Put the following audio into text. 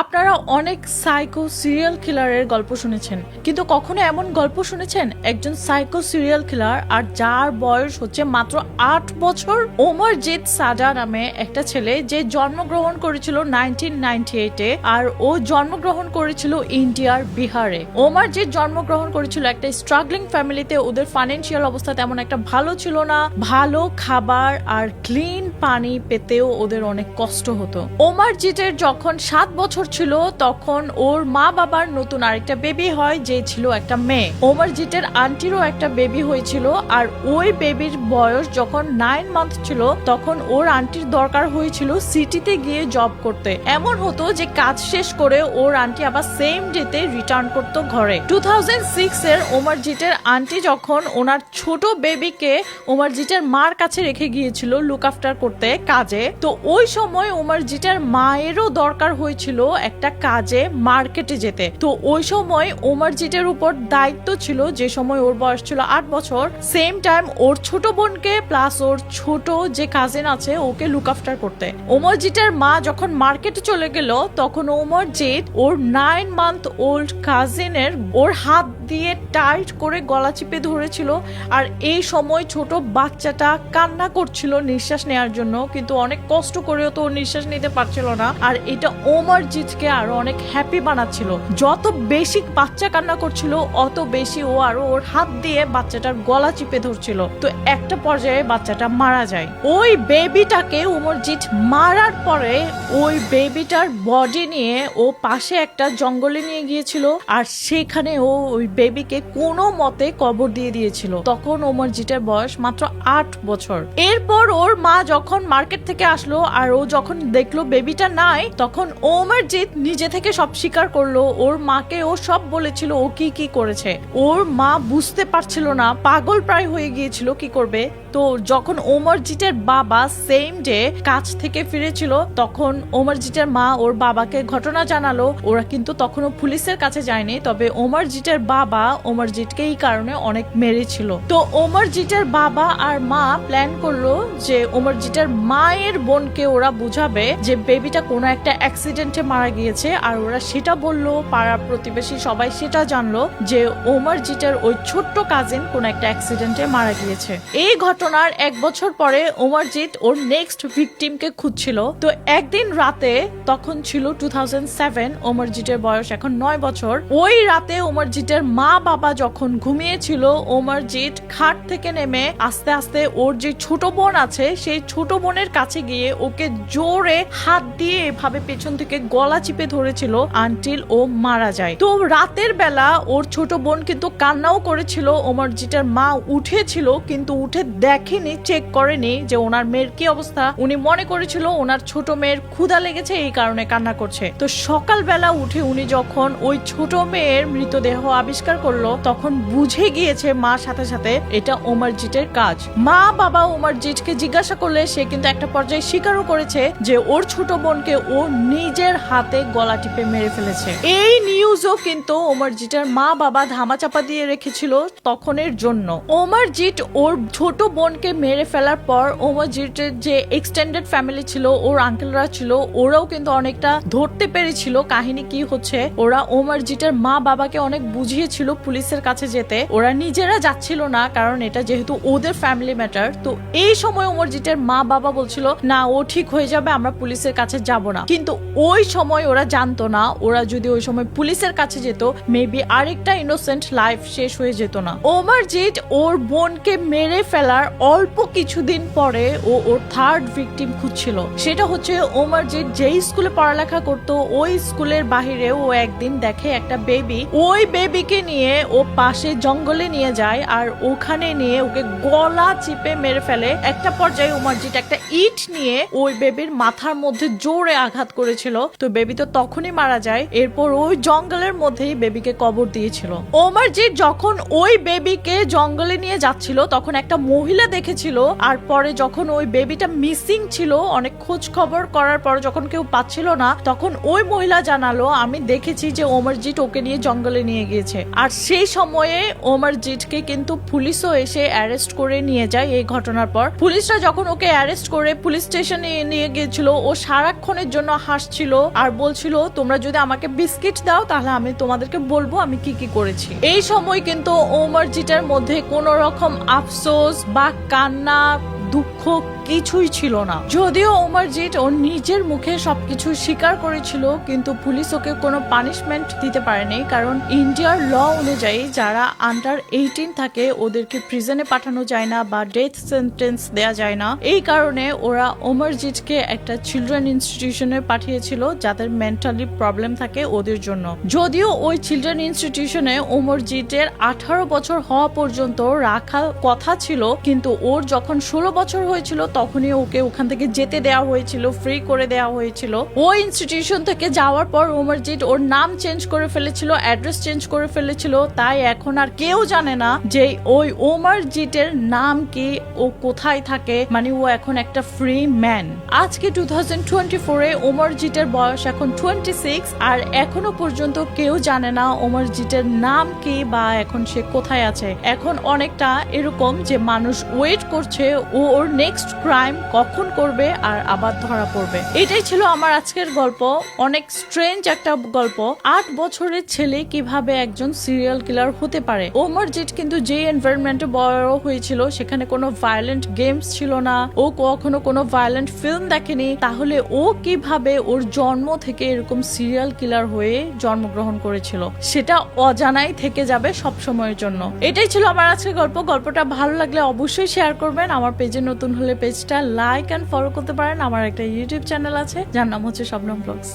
আপনারা অনেক psycho serial কিলারের গল্প শুনেছেন, কিন্তু কখনো এমন গল্প শুনেছেন একজন সাইকো সিরিয়াল কিলার আর যার বয়স হচ্ছে মাত্র আট বছর? ওমর সাজা নামে একটা ছেলে যে জন্মগ্রহণ করেছিল নাইনটিন আর ও জন্মগ্রহণ করেছিল ইন্ডিয়ার বিহারে। ওমর জন্মগ্রহণ করেছিল একটা স্ট্রাগলিং ফ্যামিলিতে ওদের ফাইন্যান্সিয়াল অবস্থা তেমন একটা ভালো ছিল না, ভালো খাবার আর ক্লিন পানি পেতেও ওদের অনেক কষ্ট হতো। ওমার জিতের যখন সাত বছর ছিল, তখন ওর মা বাবার নতুন আরেকটা বেবি হয়, যে ছিল একটা মেয়ে। ওমর জিতের আন্টিরও একটা বেবি হয়েছিল, আর ওই বেবির বয়স যখন নাইন মান্থ ছিল, তখন ওর আন্টির দরকার হয়েছিল সিটিতে গিয়ে জব করতে। এমন হতো যে কাজ শেষ করে ওর আন্টি আবার সেম ডেতে রিটার্ন করতো ঘরে। টু থাউজেন্ড সিক্স এর ওমর জিতের আন্টি যখন ওনার ছোট বেবিকে ওমর জিতের মার কাছে রেখে গিয়েছিল লুক আফটার করতে, কাজে, তো ওই সময় ওমর জিতের মায়েরও দরকার হয়েছিল একটা কাজে মার্কেটে যেতে। তো ওই সময় ওমর জিতের উপর দায়িত্ব ছিল, যে সময় ওর বয়স ছিল আট বছর সেম টাইম ওর ছোট বোনকে প্লাস ওর ছোট যে কাজিন আছে, ওকে লুক আফটার করতে। ওমর জিতের মা যখন মার্কেটে চলে গেল, তখন ওমর জিৎ ওর নাইন মান্থ ওল্ড কাজিনের ওর হাত দিয়ে টাইট করে গলা চিপে ধরেছিল। আর এই সময় ছোট বাচ্চাটা কান্না করছিল নিঃশ্বাস নেওয়ার জন্য, কিন্তু অনেক কষ্ট করেও তো নিঃশ্বাস নিতে পারছিল না। আর এটা ওমর জিতকে আরও অনেক হ্যাপি বানাচ্ছিল। যত বেশি বাচ্চা কান্না করছিল, অত বেশি ও আরও ওর হাত দিয়ে বাচ্চাটার গলা চিপে ধরছিল। তো একটা পর্যায়ে বাচ্চাটা মারা যায়। ওই বেবিটাকে উমরজিৎ মারার পরে ওই বেবিটার বডি নিয়ে ও পাশে একটা জঙ্গলে নিয়ে গিয়েছিল আর সেখানে ও ওই বেবিকে কোনো মতে কবর দিয়ে দিয়েছিল। তখন ওমরজিতের বয়স মাত্র আট বছর। এরপর ওর মা যখন মার্কেট থেকে আসলো আর ও যখন দেখল বেবিটা নাই, তখন ওমরজিৎ নিজে থেকে সব স্বীকার করল, ওর মাকে ও সব বলেছিল ও কি কি করেছে। ওর মা বুঝতে পারছিল না, পাগল প্রায় হয়ে গিয়েছিল কি করবে। তো যখন ওমরজিতের বাবা সেম ডে কাজ থেকে ফিরেছিল, তখন ওমরজিতের মা ওর বাবাকে ঘটনা জানালো। ওরা কিন্তু তখনও পুলিশের কাছে যায়নি, তবে ওমরজিতের বাবা ওমরজিৎকে এই কারণে অনেক মেরেছিল। তো ওমরজিতের বাবা আর মা প্ল্যান করল যে ওমরজিতের মায়ের বোনকে ওরা বুঝাবে যে বেবিটা কোনো একটা অ্যাক্সিডেন্টে মারা গিয়েছে আর ওরা সেটা বলল পাড়া প্রতিবেশী সবাই সেটা জানলো যে ওমরজিতের ওই ছোট্ট কাজিন কোন একটা অ্যাক্সিডেন্টে মারা গিয়েছে। এই ঘটনার এক বছর পরে ওমরজিৎ ওর নেক্সট ভিকটিমকে খুঁজছিল। তো একদিন রাতে তখন ছিল টু থাউজেন্ড সেভেন বয়স এখন নয় বছর। ওই রাতে ওমরজিতের মা বাবা যখন ঘুমিয়েছিল ওমরজিৎ খাট থেকে নেমে আস্তে আস্তে ওর যে ছোট বোন আছে, সেই ছোট বোনের কাছে গিয়ে ওকে জোরে হাত দিয়ে এভাবে পেছন থেকে গলা চিপে ধরেছিল আনটিল ও মারা যায়। তো রাতের বেলা ওর ছোট বোন কিন্তু কান্নাও করেছিল ওমরজিতের মা উঠেছিল কিন্তু উঠে দেখেনি চেক করেনি যে ওনার মেয়ের কি অবস্থা। উনি মনে করেছিল ওনার ছোট মেয়ের ক্ষুধা লেগেছে, এই কারণে কান্না করছে। তো সকালবেলা উঠে উনি যখন ওই ছোট মেয়ের মৃতদেহ আবিষ্কার করল, তখন বুঝে গিয়েছে মা সাথে সাথে এটা ওমরজিতের কাজ। মা বাবা ওমরজিৎকে জিজ্ঞাসা করলে সে কিন্তু একটা পর্যায়ে স্বীকারও করেছে যে ওর ছোট বোনকে ও নিজের হাতে গলা টিপে মেরে ফেলেছে। এই নিউজও কিন্তু ওমরজিতের মা বাবা ধামাচাপা দিয়ে রেখেছিল তখনের জন্য। ওমরজিৎ ওর ছোট বোনকে মেরে ফেলার পর ওমরজিতের যে এক্সটেন্ডেড ফ্যামিলি ছিল, ওর আঙ্কেলরা ছিল, ওরাও কিন্তু অনেকটা ধরতে পেরেছিল কাহিনী কি হচ্ছে। ওরা ওমরজিতের মা বাবাকে অনেক বুঝিয়েছিল পুলিশের কাছে যেতে। ওরা নিজেরা যাচ্ছিল না, কারণ এটা যেহেতু ওদের ফ্যামিলি ম্যাটার তো এই সময় ওমরজিতের মা বাবা বলছিল, না, ও ঠিক হয়ে যাবে, আমরা পুলিশের কাছে যাব না। কিন্তু ওই সময় ওরা জানতো না, ওরা যদি ওই সময় পুলিশের কাছে যেত মেবি আরেকটা ইনোসেন্ট লাইফ শেষ হয়ে যেত না। ওমরজিৎ ওর বোনকে মেরে ফেলার অল্প কিছুদিন পরে ও ওর থার্ড ভিকটিম খুঁজছিল। সেটা হচ্ছে ওমরজিৎ যেই স্কুলে পড়ালেখা করত, ওই স্কুলের বাহিরে ও একদিন দেখে একটা বেবি ওই বেবিকে নিয়ে ও পাশে জঙ্গলে নিয়ে যায় আর ওখানে নিয়ে ওকে গলা চিপে মেরে ফেলে। একটা পর্যায়ে ওমরজিৎ একটা ইট নিয়ে ওই বেবির মাথার মধ্যে জোরে আঘাত করেছিল। তো বেবি তো তখনই মারা যায়, এরপর ওই জঙ্গলের মধ্যেই বেবিকে কবর দিয়েছিল। ওমরজিৎ যখন ওই বেবিকে জঙ্গলে নিয়ে যাচ্ছিল, তখন একটা মহিলা দেখেছিল, আর পরে যখন ওই বেবিটা মিসিং ছিল, অনেক খোঁজ খবর করার পর যখন কেউ পাচ্ছিল না, তখন ওই মহিলা জানালো, আমি দেখেছি যে ওমরজিৎ ওকে নিয়ে জঙ্গলে নিয়ে গিয়েছে। আর সেই সময়ে ওমর জিটকে কিন্তু পুলিশও এসে অ্যারেস্ট করে নিয়ে যায় এই ঘটনার পর। পুলিশরা যখন ওকে অ্যারেস্ট করে পুলিশ স্টেশনে নিয়ে গিয়েছিল, ও সারাক্ষণের জন্য হাসছিল আর বলছিল, তোমরা যদি আমাকে বিস্কিট দাও, তাহলে আমি তোমাদেরকে বলব আমি কি কি করেছি। এই সময় কিন্তু ওমর জিটের মধ্যে কোনো রকম আফসোস বা কান্না, দুঃখ কিছুই ছিল না। যদিও ওমরজিৎ ওর নিজের মুখে সবকিছু স্বীকার করেছিল, কিন্তু পুলিশ ওকে কোনো পানিশমেন্ট দিতে পারেনি, কারণ ইন্ডিয়ার ল অনুযায়ী যারা আন্ডার এইটিন থাকে, ওদেরকে প্রিজনে পাঠানো যায় না বা ডেথ সেন্টেন্স দেয়া যায় না। এই কারণে ওরা ওমরজিৎকে একটা চিলড্রেন ইনস্টিটিউশনে পাঠিয়েছিল, যাদের মেন্টালি প্রবলেম থাকে ওদের জন্য। যদিও ওই চিলড্রেন ইনস্টিটিউশনে ওমরজিতের আঠারো বছর হওয়া পর্যন্ত রাখা কথা ছিল, কিন্তু ওর যখন ষোলো বছর হয়েছিল, তখনই ওকে ওখান থেকে যেতে দেওয়া হয়েছিল ফ্রি করে দেওয়া হয়েছিল। ওই ইনস্টিটিউশন থেকে যাওয়ার পর ওমরজিৎ ওর নাম চেঞ্জ করে ফেলেছিল অ্যাড্রেস চেঞ্জ করে ফেলেছিল। তাই এখন আর কেউ জানে না যে ওই ওমরজিতের নাম কি, ও কোথায় থাকে। মানে ও এখন একটা ফ্রি ম্যান আজকে টু থাউজেন্ড টোয়েন্টি ফোরে ওমরজিতের বয়স এখন টোয়েন্টি সিক্স আর এখনও পর্যন্ত কেউ জানে না ওমরজিতের নাম কি বা এখন সে কোথায় আছে। এখন অনেকটা এরকম যে মানুষ ওয়েট করছে, ও ওর নেক্সট ক্রাইম কখন করবে আর আবার ধরা পড়বে। এটাই ছিল আমার আজকের গল্প। অনেক স্ট্রেঞ্জ একটা গল্প। আট বছরের ছেলে কীভাবে একজন সিরিয়াল কিলার হতে পারে? ওমরজিৎ কিন্তু যে এনভায়রনমেন্টে বড় হয়েছিল, সেখানে কোনো ভায়োলেন্ট গেমস ছিল না। ও কখনো কোনো ভায়োলেন্ট ফিল্ম দেখেনি। তাহলে ও কীভাবে ওর জন্ম থেকে এরকম সিরিয়াল কিলার হয়ে জন্মগ্রহণ করেছিল? সেটা অজানাই থেকে যাবে সব সময়ের জন্য। এটাই ছিল আমার আজকের গল্প। গল্পটা ভালো লাগলে অবশ্যই শেয়ার করবেন। আমার পেজে নতুন হলে পেজটা লাইক অ্যান্ড ফলো করতে পারেন। আমার একটা ইউটিউব চ্যানেল আছে, যার নাম হচ্ছে শবনম ব্লগস